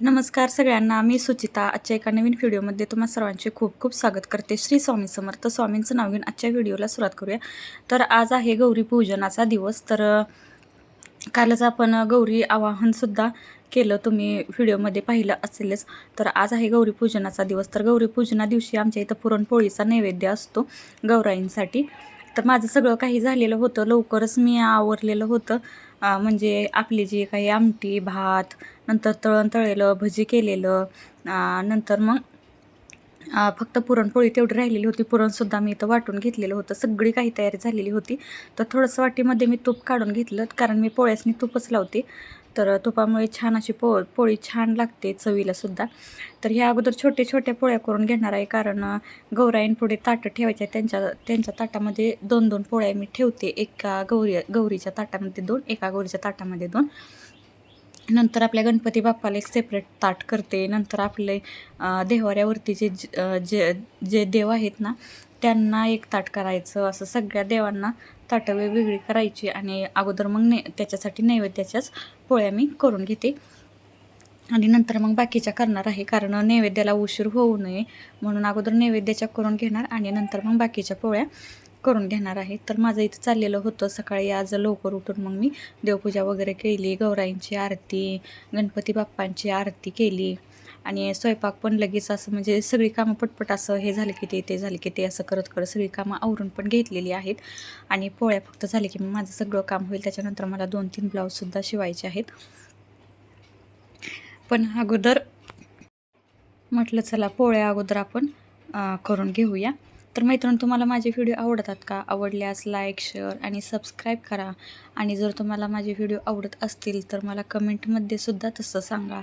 नमस्कार सगळ्यांना मी सुचिता. आजच्या एका नवीन व्हिडिओमध्ये तुम्हा सर्वांचे खूप खूप स्वागत करते. श्री स्वामी समर्थ स्वामींचं नाव घेऊन आजच्या व्हिडिओला सुरुवात करूया. तर आज आहे गौरी पूजनाचा दिवस. तर कालच आपण गौरी आवाहनसुद्धा केलं. तुम्ही व्हिडिओमध्ये पाहिलं असेलच. तर आज आहे गौरी पूजनाचा दिवस. तर गौरी पूजना दिवशी आमच्या इथं पुरणपोळीचा नैवेद्य असतो गौराईंसाठी. तर माझं सगळं काही झालेलं होतं. लवकरच मी आवरलेलं होतं. म्हणजे आपली जी काही आमटी भात नंतर तळण तळलेलं भजी केलेलं नंतर मग फक्त पुरणपोळी तेवढी राहिलेली होती. पुरणसुद्धा मी इथं वाटून घेतलेलं होतं. सगळी काही तयारी झालेली होती. तर थोडंसं वाटीमध्ये मी तूप काढून घेतलं. कारण मी पोळ्यासनी तूपच लावते. तर तुपामुळे छान अशी पो पोळी छान लागते चवीला सुद्धा. तर ह्या अगोदर छोटे छोट्या पोळ्या करून घेणार आहे. कारण गौराईन गौराईंपुढे ताटं ठेवायचे त्यांच्या त्यांच्या ताटामध्ये दोन दोन पोळ्या मी ठेवते. एका गौरी गौरीच्या ताटामध्ये दोन एका गौरीच्या ताटामध्ये दोन. नंतर आपल्या गणपती बाप्पाला एक सेपरेट ताट करते. नंतर आपले देवाऱ्यावरती जे ज- जे जे देव आहेत ना त्यांना एक ताट करायचं. असं सगळ्या देवांना ताटवे वेगळी करायची आणि अगोदर मग ने त्याच्यासाठी नैवेद्याच्याच पोळ्या मी करून घेते. आणि नंतर मग बाकीच्या करणार आहे कारण नैवेद्याला उशीर होऊ नये म्हणून अगोदर नैवेद्याच्या करून घेणार आणि नंतर मग बाकीच्या पोळ्या करून घेणार आहे. तर माझं इथं चाललेलं होतं. सकाळी आज लवकर उठून मग मी देवपूजा वगैरे केली गौराईंची आरती गणपती बाप्पांची आरती केली. आणि स्वयंपाक पण लगेच असं म्हणजे सगळी कामं पटपट असं हे झालं की ते ते झालं की ते असं करत करत सगळी कामं आवरून पण घेतलेली आहेत. आणि पोळ्या फक्त झाले की मग माझं सगळं काम होईल. त्याच्यानंतर मला दोन तीन ब्लाऊजसुद्धा शिवायचे आहेत. पण अगोदर म्हटलं चला पोळ्या अगोदर आपण करून घेऊया. तर मैत्रिणी तुम्हाला माझे व्हिडिओ आवडतात का? आवडल्यास लाईक शेअर आणि सबस्क्राईब करा. आणि जर तुम्हाला माझे व्हिडिओ आवडत असतील तर मला कमेंटमध्ये सुद्धा तसं सांगा.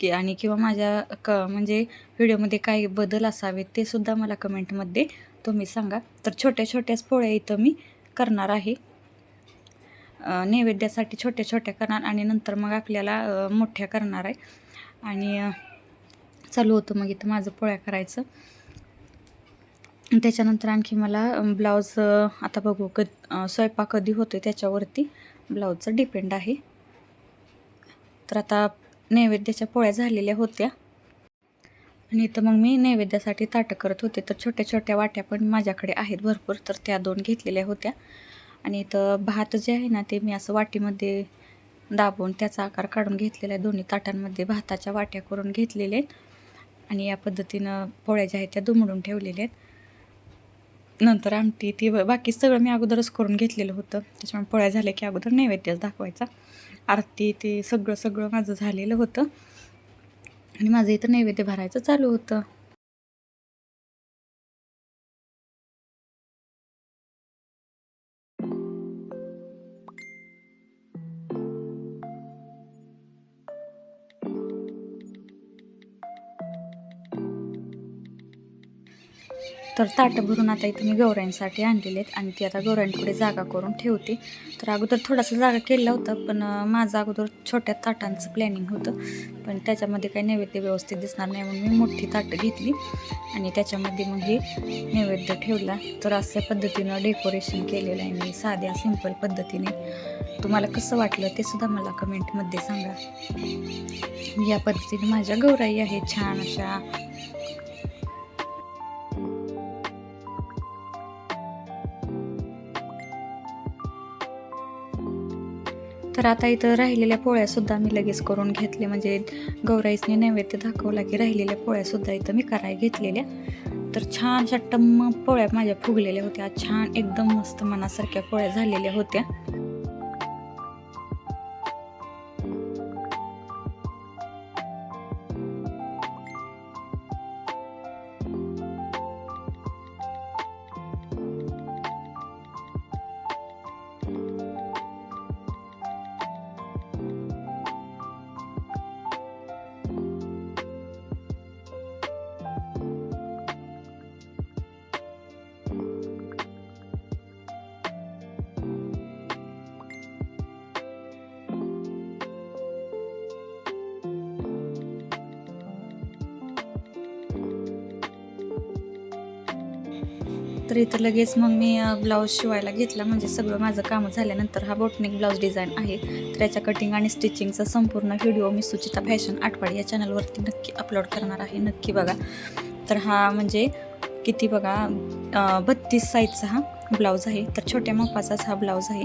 की आणि किंवा माझ्या क म्हणजे व्हिडिओमध्ये काही बदल असावेत ते सुद्धा मला कमेंटमध्ये तुम्ही सांगा. तर छोट्या छोट्याच पोळ्या इथं मी करणार आहे. नैवेद्यासाठी छोट्या छोट्या करणार आणि नंतर मग आपल्याला मोठ्या करणार आहे. आणि चालू होतं मग इथं माझं पोळ्या करायचं. त्याच्यानंतर आणखी मला ब्लाऊज आता बघू क स्वयंपाक कधी होतो त्याच्यावरती ब्लाऊजचं डिपेंड आहे. तर आता नैवेद्याच्या पोळ्या झालेल्या होत्या. आणि इथं मग मी नैवेद्यासाठी ताटं करत होते. तर छोट्या छोट्या वाट्या पण माझ्याकडे आहेत भरपूर. तर त्या दोन घेतलेल्या होत्या. आणि इथं भात जे आहे ना ते मी असं वाटीमध्ये दाबून त्याचा आकार काढून घेतलेला आहे. दोन्ही ताटांमध्ये भाताच्या वाट्या करून घेतलेल्या आहेत. आणि या पद्धतीनं पोळ्या ज्या आहेत त्या दुमडून ठेवलेल्या आहेत. नंतर आमटी ती बाकी सगळं मी अगोदरच करून घेतलेलं होतं. त्याच्यामुळे पोळ्या झाल्या की अगोदर नैवेद्यच दाखवायचा. आरती ते सगळं सगळं माझं झालेलं होतं. आणि माझं इथं नैवेद्य भरायचं चालू होतं. तर ताटं भरून आता इथं मी गौऱ्यांसाठी आणलेले आहेत. आणि ती आता गौऱ्यांपुढे जागा करून ठेवते. तर अगोदर थोडासा जागा केला होता पण माझं अगोदर छोट्या ताटांचं प्लॅनिंग होतं. पण त्याच्यामध्ये काही नैवेद्य व्यवस्थित दिसणार नाही म्हणून मी मोठी ताटं घेतली. आणि त्याच्यामध्ये मग हे नैवेद्य ठेवला. तर अशा पद्धतीनं डेकोरेशन केलेलं आहे मी साध्या सिंपल पद्धतीने. तुम्हाला कसं वाटलं ते सुद्धा मला कमेंटमध्ये सांगा. या पद्धतीने माझ्या गौराई आहेत छान अशा. तर आता इथं राहिलेल्या पोळ्यासुद्धा मी लगेच करून घेतले म्हणजे गौराईसने नैवेद्य दाखवला की राहिलेल्या पोळ्यासुद्धा इथं मी कराय घेतलेल्या. तर छान अशा टम्म पोळ्या माझ्या फुगलेल्या होत्या. छान एकदम मस्त मनासारख्या पोळ्या झालेल्या होत्या. तर इथं लगेच मग मी ब्लाऊज शिवायला घेतला. म्हणजे सगळं माझं काम झाल्यानंतर हा बोटनेक ब्लाऊज डिझाईन आहे. तर याच्या कटिंग आणि स्टिचिंगचा संपूर्ण व्हिडिओ मी सुचिता फॅशन आठवाडी या चॅनलवरती नक्की अपलोड करणार आहे. नक्की बघा. तर हा म्हणजे किती बघा बत्तीस साईजचा हा ब्लाऊज आहे. तर छोट्या मापाचाच हा ब्लाऊज आहे.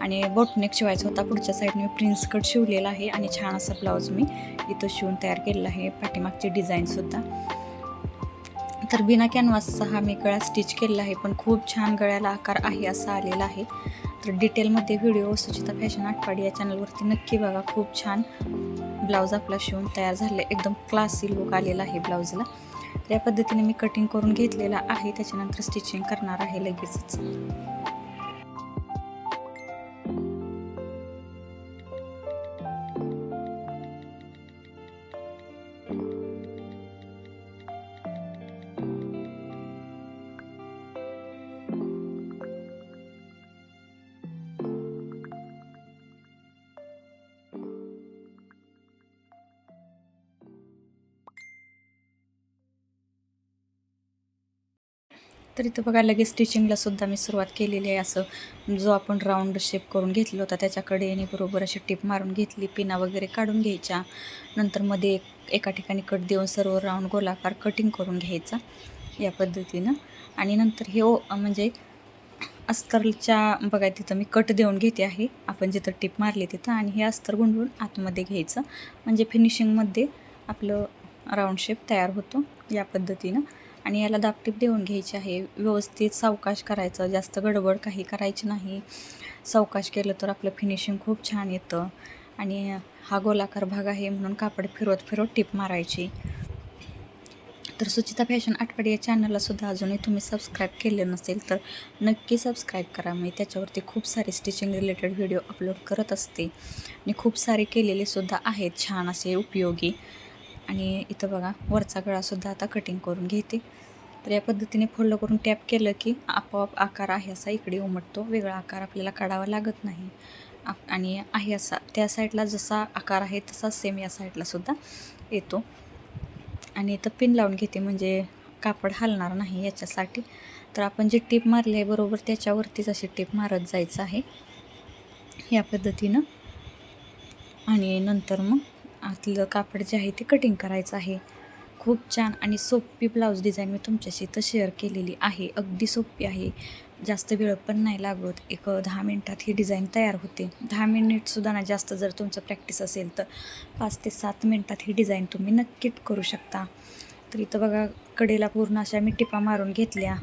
आणि बोटनेक शिवायचा होता. पुढच्या साईडने मी प्रिन्स कट शिवलेला आहे. आणि छान असा ब्लाऊज मी इथं शिवून तयार केलेला आहे. पाठीमागची डिझाईनसुद्धा तर बिना कॅनव्हासचा हा मी गळा स्टिच केलेला आहे. पण खूप छान गळ्याला आकार आहे असा आलेला आहे. तर डिटेलमध्ये व्हिडिओ सुचिता फॅशन आठवाडी या चॅनलवरती नक्की बघा. खूप छान ब्लाऊज आपला शिवून तयार झाले. एकदम क्लासी लुक आलेला आहे ब्लाऊजला. तर या पद्धतीने मी कटिंग करून घेतलेला आहे. त्याच्यानंतर स्टिचिंग करणार आहे लगेचच. तर इथं बघा लगेच स्टिचिंगला सुद्धा मी सुरुवात केलेली आहे असं. जो आपण राऊंड शेप करून घेतला होता त्याच्याकडे आणि बरोबर अशी टिप मारून घेतली पिना वगैरे काढून घ्यायच्या. नंतर मध्ये एक एका ठिकाणी कट देऊन सर्व राऊंड गोलाकार कटिंग करून घ्यायचा या पद्धतीनं. आणि नंतर हे ओ म्हणजे अस्तरच्या बघा तिथं मी कट देऊन घेते आहे. आपण जिथं टिप मारली तिथं आणि हे अस्तर गुंडवून आतमध्ये घ्यायचं. म्हणजे फिनिशिंगमध्ये आपलं राऊंड शेप तयार होतो या पद्धतीनं. आणि याला दापटीप देऊन घ्यायची आहे. व्यवस्थित सावकाश करायचं. जास्त गडबड काही करायची नाही. सावकाश केलं तर आपलं फिनिशिंग खूप छान येतं. आणि हा गोलाकार भाग आहे म्हणून कापड फिरवत फिरवत टिप मारायची. तर सुचिता फॅशन आठवडी या चॅनललासुद्धा अजूनही तुम्ही सबस्क्राईब केलं नसेल तर नक्की सबस्क्राईब करा. मी त्याच्यावरती खूप सारे स्टिचिंग रिलेटेड व्हिडिओ अपलोड करत असते. आणि खूप सारे केलेले सुद्धा आहेत छान असे उपयोगी. आणि इथं बघा वरचा गळासुद्धा आता कटिंग करून घेते. तर या पद्धतीने फोल्ड करून टॅप केलं की आपोआप आकार आहे असा इकडे उमटतो. वेगळा आकार आपल्याला काढावा लागत नाही. आणि आहे असा त्या साईडला जसा आकार आहे तसा सेम या साईडला सुद्धा येतो. आणि इथं पिन लावून घेते म्हणजे कापड हलणार नाही याच्यासाठी. तर आपण जे टीप मारली आहे बरोबर त्याच्यावरतीच अशी टीप मारत जायचं आहे. या पद्धतीनं. आणि नंतर मग आतलं कापड जे आहे ते कटिंग करायचं आहे. खूप छान आणि सोपी ब्लाऊज डिझाईन मी तुमच्याशी तर शेअर केलेली आहे. अगदी सोपी आहे. जास्त वेळ पण नाही लागत. एक दहा मिनटात ही डिझाईन तयार होते. दहा मिनिटसुद्धा ना जास्त जर तुमचं प्रॅक्टिस असेल तर पाच ते सात मिनटात ही डिझाईन तुम्ही नक्कीच करू शकता. तर इथं बघा कडेला पूर्ण अशा मी टिपा मारून घेतल्या.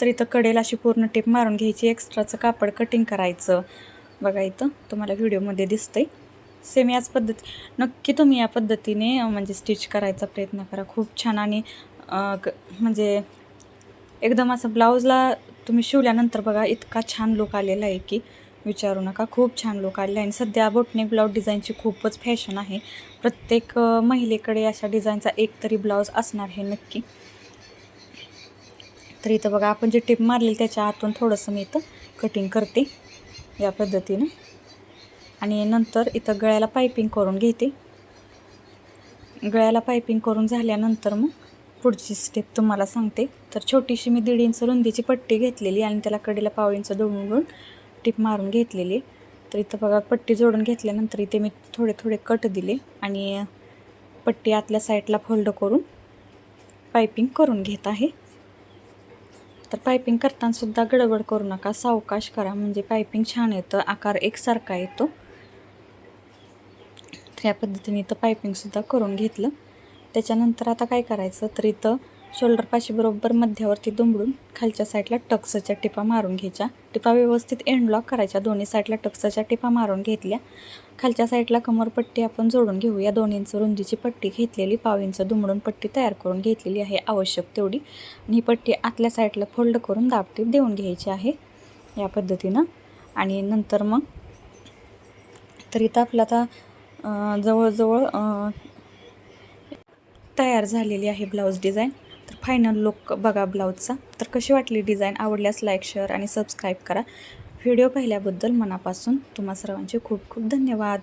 तर इथं कडेला अशी पूर्ण टिप मारून घ्यायची. एक्स्ट्राचं कापड कटिंग करायचं. बघा इथं तुम्हाला व्हिडिओमध्ये दिसतंय. सेम याच पद्धती नक्की तुम्ही या पद्धतीने म्हणजे स्टिच करायचा प्रयत्न करा. खूप छान आणि म्हणजे एकदम असं ब्लाऊजला तुम्ही शिवल्यानंतर बघा इतका छान लुक आलेला आहे की विचारू नका. खूप छान लुक आलेला आहे. आणि सध्या बोटनेक ब्लाऊज डिझाईनची खूपच फॅशन आहे. प्रत्येक महिलेकडे अशा डिझाईनचा एक तरी ब्लाऊज असणार हे नक्की. तर इथं बघा आपण जे टिप मारलेली त्याच्या आतून थोडंसं मी इथं कटिंग करते. या पद्धतीनं. आणि नंतर इथं गळ्याला पायपिंग करून घेते. गळ्याला पायपिंग करून झाल्यानंतर मग पुढची स्टेप तुम्हाला सांगते. तर छोटीशी मी दीड इंच रुंदीची पट्टी घेतलेली आणि त्याला कडेला पाव इंच दोडून टिप मारून घेतलेली. तर इथं बघा पट्टी जोडून घेतल्यानंतर इथे मी थोडे थोडे कट दिले आणि पट्टी आतल्या साईडला फोल्ड करून पायपिंग करून घेत आहे. तर पायपिंग करतानासुद्धा गडबड करू नका. सावकाश करा. म्हणजे पायपिंग छान येतं. आकार एकसारखा येतो. तर या पद्धतीने इथं पायपिंगसुद्धा करून घेतलं. त्याच्यानंतर आता काय करायचं? तर इथं शोल्डरपाशी बरोबर मध्यावरती दुमडून खालच्या साईडला टक्सच्या टिपा मारून घ्यायच्या. टिपा व्यवस्थित एंडलॉक करायच्या. दोन्ही साईडला टक्सच्या टिपा मारून घेतल्या. खालच्या साईडला कमरपट्टी आपण जोडून घेऊ या दोन इंच रुंदीची पट्टी घेतलेली पाव इंच दुमडून पट्टी तयार करून घेतलेली आहे. आवश्यक तेवढी. आणि ही पट्टी आतल्या साईडला फोल्ड करून दाबटीप देऊन घ्यायची आहे. या पद्धतीनं. आणि नंतर मग तर इथं आपलं आता जवळजवळ तयार झालेली आहे ब्लाऊज डिझाईन. फायनल लुक बघा ब्लाऊजचा तर कशी वाटली डिझाईन आवडल्यास लाईक शेअर आणि सबस्क्राईब करा. व्हिडिओ पाहिल्याबद्दल मनापासून तुम्हा सर्वांचे खूप खूप धन्यवाद.